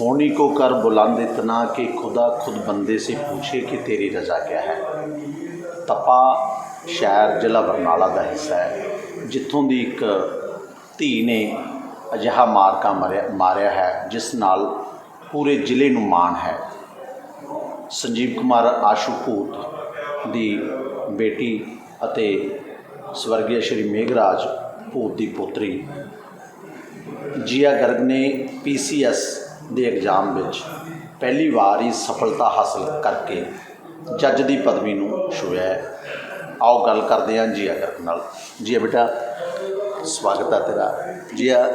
होनी को कर बुलंद इतना कि खुदा खुद बंदे से पूछे कि तेरी रजा क्या है ਤਪਾ ਸ਼ਹਿਰ ਜ਼ਿਲ੍ਹਾ ਬਰਨਾਲਾ ਦਾ ਹਿੱਸਾ ਹੈ ਜਿੱਥੋਂ ਦੀ ਇੱਕ ਧੀ ਨੇ ਅਜਿਹਾ ਮਾਰਕਾ ਮਾਰਿਆ ਮਾਰਿਆ ਹੈ ਜਿਸ ਨਾਲ ਪੂਰੇ ਜ਼ਿਲ੍ਹੇ ਨੂੰ ਮਾਣ ਹੈ ਸੰਜੀਵ ਕੁਮਾਰ ਆਸ਼ੂ ਭੂਤ ਦੀ ਬੇਟੀ ਅਤੇ ਸਵਰਗੀ ਸ਼੍ਰੀ ਮੇਘਰਾਜ ਭੂਤ ਦੀ ਪੋਤਰੀ ਜੀਆ ਗਰਗ ਨੇ ਪੀਸੀਐਸ ਦੇ ਇਗਜ਼ਾਮ ਵਿੱਚ ਪਹਿਲੀ ਵਾਰ ਹੀ ਸਫਲਤਾ ਹਾਸਲ ਕਰਕੇ ਜੱਜ ਦੀ ਪਦਵੀ ਨੂੰ ਛੂਹਿਆ ਹੈ। ਆਓ ਗੱਲ ਕਰਦੇ ਹਾਂ ਜੀਆ ਗਰਗ ਨਾਲ। ਜੀਆ ਬੇਟਾ ਸਵਾਗਤ ਹੈ ਤੇਰਾ। ਜੀ ਆ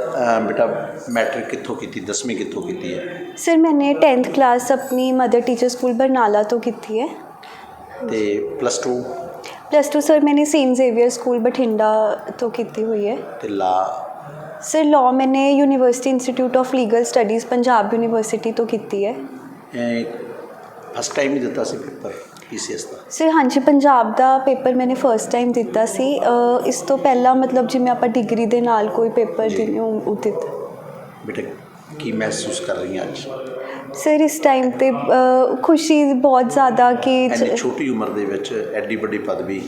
ਬੇਟਾ ਮੈਟ੍ਰਿਕ ਕਿੱਥੋਂ ਕੀਤੀ 10ਵੀਂ ਕਿੱਥੋਂ ਕੀਤੀ ਹੈ? ਸਰ ਮੈਨੇ 10th ਕਲਾਸ ਆਪਣੀ ਮਦਰ ਟੀਚਰ ਸਕੂਲ ਬਰਨਾਲਾ ਤੋਂ ਕੀਤੀ ਹੈ। ਤੇ ਪਲੱਸ 2 ਪਲੱਸ 2 ਸਰ ਮੈਨੇ ਸੇਂਟ ਜ਼ੇਵੀਅਰ ਸਕੂਲ ਬਠਿੰਡਾ ਤੋਂ ਕੀਤੀ ਹੋਈ ਹੈ। ਤੇ ਲਾ ਸਰ ਲਾਅ ਮੈਨੇ university institute of legal studies Punjab university ਤੋਂ ਕੀਤੀ ਹੈ। ਫਸਟ ਟਾਈਮ ਹੀ ਦਿੱਤਾ ਸੀ ਪੇਪਰ ਪੀਸੀਐਸ ਦਾ। ਸਰ ਹਾਂਜੀ ਪੰਜਾਬ ਦਾ ਪੇਪਰ ਮੈਨੇ ਫਰਸਟ ਟਾਈਮ ਦਿੱਤਾ ਸੀ। ਇਸ ਤੋਂ ਪਹਿਲਾਂ ਮਤਲਬ ਜਿਵੇਂ ਆਪਾਂ ਡਿਗਰੀ ਦੇ ਨਾਲ ਕੋਈ ਪੇਪਰ ਜੀ। ਦਿਨ ਉਹ ਉਹ ਬੇਟਾ ਕੀ ਮਹਿਸੂਸ ਕਰ ਰਹੀ ਹਾਂ ਅੱਜ? ਸਰ ਇਸ ਟਾਈਮ ਤੇ ਖੁਸ਼ੀ ਬਹੁਤ ਜ਼ਿਆਦਾ ਕਿ ਛੋਟੀ ਉਮਰ ਦੇ ਵਿੱਚ ਐਡੀ ਵੱਡੀ ਪਦਵੀ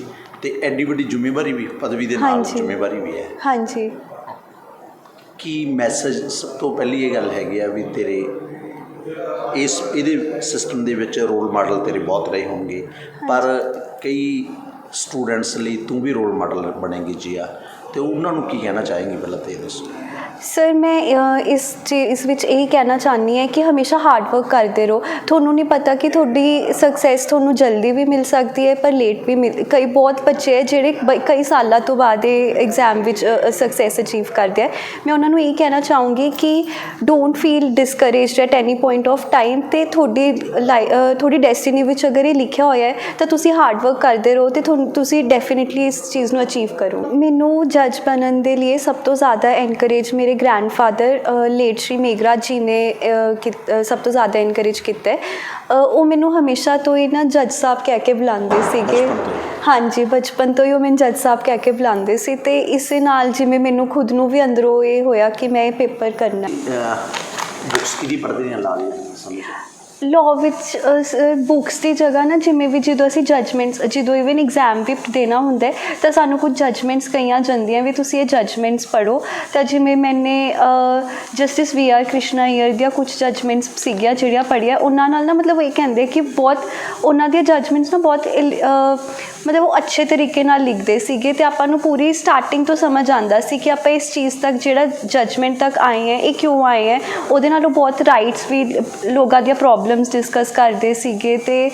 ਤੇ ਐਡੀ ਵੱਡੀ ਜ਼ਿੰਮੇਵਾਰੀ ਵੀ ਪਦਵੀ ਦੇ ਨਾਲ ਜ਼ਿੰਮੇਵਾਰੀ ਵੀ ਹੈ। ਹਾਂਜੀ। ਕੀ ਮੈਸੇਜ ਸਭ ਤੋਂ ਪਹਿਲੀ ਇਹ ਗੱਲ ਹੈਗੀ ਆ ਵੀ ਤੇਰੇ ਇਸ ਇਹਦੇ ਸਿਸਟਮ ਦੇ ਵਿੱਚ ਰੋਲ ਮਾਡਲ ਤੇਰੇ ਬਹੁਤ ਰਹੇ ਹੋਣਗੇ। ਪਰ ਕਈ ਸਟੂਡੈਂਟਸ ਲਈ ਤੂੰ ਵੀ ਰੋਲ ਮਾਡਲ ਬਣੇਗੀ ਜੀਆ ਤੇ ਉਹਨਾਂ ਨੂੰ ਕੀ ਕਹਿਣਾ ਚਾਹੇਗੀ ਪਹਿਲਾਂ ਤੇ ਦੱਸੋ। ਸਰ ਮੈਂ ਇਸ ਚੀ- ਇਸ ਵਿੱਚ ਇਹ ਕਹਿਣਾ ਚਾਹਨੀ ਹੈ ਕਿ ਹਮੇਸ਼ਾ ਹਾਰਡ ਵਰਕ ਕਰਦੇ ਰਹੋ। ਤੁਹਾਨੂੰ ਨਹੀਂ ਪਤਾ ਕਿ ਤੁਹਾਡੀ ਸਕਸੈਸ ਤੁਹਾਨੂੰ ਜਲਦੀ ਵੀ ਮਿਲ ਸਕਦੀ ਹੈ, ਪਰ ਲੇਟ ਵੀ ਮਿਲ, ਕਈ ਬਹੁਤ ਬੱਚੇ ਹੈ ਜਿਹੜੇ ਬ- ਕਈ ਸਾਲਾਂ ਤੋਂ ਬਾਅਦ ਇਹ ਐਗਜ਼ਾਮ ਵਿੱਚ ਸਕਸੈਸ ਅਚੀਵ ਕਰਦੇ ਹੈ। ਮੈਂ ਉਹਨਾਂ ਨੂੰ ਇਹ ਕਹਿਣਾ ਚਾਹੂੰਗੀ ਕਿ don't feel discouraged at any point of time ਤੇ ਤੁਹਾਡੀ ਲਾਈ- ਤੁਹਾਡੀ ਡੈਸਟੀਨੀ ਵਿੱਚ ਅਗਰ ਇਹ ਲਿਖਿਆ ਹੋਇਆ ਹੈ, ਤਾਂ ਤੁਸੀਂ ਹਾਰਡ ਵਰਕ ਕਰਦੇ ਰਹੋ ਤੇ ਤੁਸੀਂ ਡੈਫੀਨਿਟਲੀ ਇਸ ਚੀਜ਼ ਨੂੰ ਅਚੀਵ ਕਰੋ। ਮੈਨੂੰ ਜੱਜ ਬਣਨ ਦੇ ਲਈ ਸਭ ਤੋਂ ਜ਼ਿਆਦਾ ਐਨਕਰੇਜ ਮੇਰੇ ਗ੍ਰੈਂਡਫਾਦਰ ਲੇਟ ਸ਼੍ਰੀ ਮੇਘਰਾਜ ਜੀ ਨੇ ਸਭ ਤੋਂ ਜ਼ਿਆਦਾ ਐਨਕਰੇਜ ਕੀਤਾ ਉਹ ਮੈਨੂੰ ਹਮੇਸ਼ਾ ਤੋਂ ਹੀ ਨਾ ਜੱਜ ਸਾਹਿਬ ਕਹਿ ਕੇ ਬੁਲਾਉਂਦੇ ਸੀਗੇ? ਹਾਂਜੀ ਬਚਪਨ ਤੋਂ ਹੀ ਉਹ ਮੈਨੂੰ ਜੱਜ ਸਾਹਿਬ ਕਹਿ ਕੇ ਬੁਲਾਉਂਦੇ ਸੀ ਤੇ ਇਸੇ ਨਾਲ ਜਿਵੇਂ ਮੈਨੂੰ ਖੁਦ ਨੂੰ ਵੀ ਅੰਦਰੋਂ ਇਹ ਹੋਇਆ ਕਿ ਮੈਂ ਇਹ ਪੇਪਰ ਕਰਨਾ ਹੈ ਬੁੱਕਸ ਕਿਹਦੀ ਪੜ੍ਹਦੇ ਨੇ ਲਾ ਲਈ ਸਮਝ ਲਾਅ ਵਿੱਚ ਬੁੱਕਸ ਦੀ ਜਗ੍ਹਾ ਨਾ, ਜਿਵੇਂ ਵੀ ਜਦੋਂ ਅਸੀਂ ਜਜਮੈਂਟਸ ਜਦੋਂ ਇਵਨ ਐਗਜ਼ਾਮ ਵੀ ਦੇਣਾ ਹੁੰਦਾ ਤਾਂ ਸਾਨੂੰ ਕੁਝ ਜਜਮੈਂਟਸ ਕਈਆਂ ਜਾਂਦੀਆਂ ਵੀ ਤੁਸੀਂ ਇਹ ਜਜਮੈਂਟਸ ਪੜ੍ਹੋ। ਤਾਂ ਜਿਵੇਂ ਮੈਨੇ justice V R Krishna Iyer ਦੀਆਂ ਕੁਝ ਜਜਮੈਂਟਸ ਸੀਗੀਆਂ ਜਿਹੜੀਆਂ ਪੜ੍ਹੀਆਂ, ਉਹਨਾਂ ਨਾਲ ਨਾ ਮਤਲਬ ਇਹ ਕਹਿੰਦੇ ਕਿ ਬਹੁਤ, ਉਹਨਾਂ ਦੀਆਂ ਜਜਮੈਂਟਸ ਨਾ ਬਹੁਤ ਇਲ- ਮਤਲਬ ਉਹ ਅੱਛੇ ਤਰੀਕੇ ਨਾਲ ਲਿਖਦੇ ਸੀਗੇ ਤੇ ਆਪਾਂ ਨੂੰ ਪੂਰੀ ਸਟਾਰਟਿੰਗ ਤੋਂ ਸਮਝ ਆਉਂਦਾ ਸੀ ਕਿ ਆਪਾਂ ਇਸ ਚੀਜ਼ ਤੱਕ ਜਿਹੜਾ ਜਜਮੈਂਟ ਤੱਕ ਆਏ ਹੈ, ਇਹ ਕਿਉਂ ਆਏ ਹੈ, ਉਹਦੇ ਨਾਲ ਉਹ ਬਹੁਤ ਰਾਈਟਸ ਵੀ, ਲੋਕਾਂ ਦੀਆਂ ਪ੍ਰੋਬਲਮ ਪ੍ਰੋਬਲਮਸ ਡਿਸਕਸ ਕਰਦੇ ਸੀਗੇ ਤੇ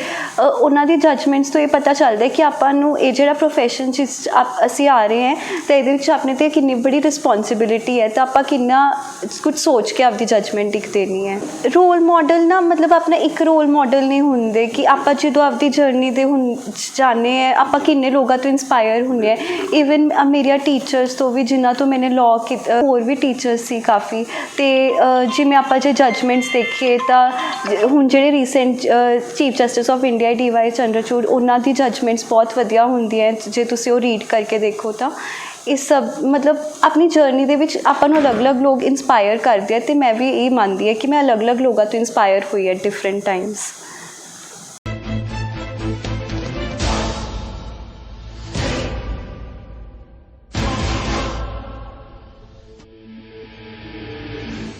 ਉਹਨਾਂ ਦੀ ਜਜਮੈਂਟਸ ਤੋਂ ਇਹ ਪਤਾ ਚੱਲਦਾ ਕਿ ਆਪਾਂ ਨੂੰ ਇਹ ਜਿਹੜਾ ਪ੍ਰੋਫੈਸ਼ਨ ਜਿਸ 'ਚ ਆਪ- ਅਸੀਂ ਆ ਰਹੇ ਹਾਂ, ਤਾਂ ਇਹਦੇ ਵਿੱਚ ਆਪਣੇ ਤੇ ਕਿੰਨੀ ਬੜੀ ਰਿਸਪੌਂਸਿਬਿਲਿਟੀ ਹੈ, ਤਾਂ ਆਪਾਂ ਕਿੰਨਾ ਕੁਝ ਸੋਚ ਕੇ ਆਪਦੀ ਜਜਮੈਂਟ ਇੱਕ ਦੇਣੀ ਹੈ। ਰੋਲ ਮਾਡਲ ਨਾ ਮਤਲਬ ਆਪਣਾ ਇੱਕ ਰੋਲ ਮਾਡਲ ਨਹੀਂ ਹੁੰਦੇ ਕਿ ਆਪਾਂ ਜਦੋਂ ਆਪਦੀ ਜਰਨੀ ਦੇ ਹੁਣ ਜਾਣੇ ਹੈ, ਆਪਾਂ ਕਿੰਨੇ ਲੋਕਾਂ ਤੋਂ ਇਨਸਪਾਇਰ ਹੁੰਦੇ ਆ ਇਵਨ ਮੇਰੀਆਂ ਟੀਚਰਸ ਤੋਂ ਵੀ, ਜਿਨ੍ਹਾਂ ਤੋਂ ਮੈंने ਲਾਅ ਹੋਰ ਵੀ ਟੀਚਰਸ ਸੀ ਕਾਫੀ, ਤੇ ਜਿਵੇਂ ਆਪਾਂ ਜੇ ਜਜਮੈਂਟਸ ਦੇਖੀਏ ਤਾਂ ਜ- ਹੁਣ ਜਿਹੜੇ recent chief justice of India D Y Chandrachud ਉਹਨਾਂ ਦੀ ਜਜਮੈਂਟਸ ਬਹੁਤ ਵਧੀਆ ਹੁੰਦੀਆਂ ਜੇ ਤੁਸੀਂ ਉਹ ਰੀਡ ਕਰਕੇ ਦੇਖੋ ਤਾਂ। ਇਹ ਸਭ, ਮਤਲਬ ਆਪਣੀ ਜਰਨੀ ਦੇ ਵਿੱਚ ਆਪਾਂ ਨੂੰ ਅਲੱਗ-ਅਲੱਗ ਲੋਕ ਇਨਸਪਾਇਰ ਕਰਦੇ ਆ ਤੇ ਮੈਂ ਵੀ ਇਹ ਮੰਨਦੀ ਹਾਂ ਕਿ ਮੈਂ ਅਲੱਗ-ਅਲੱਗ ਲੋਕਾਂ ਤੋਂ ਇਨਸਪਾਇਰ ਹੋਈ ਹੈ ਡਿਫਰੈਂਟ ਟਾਈਮਸ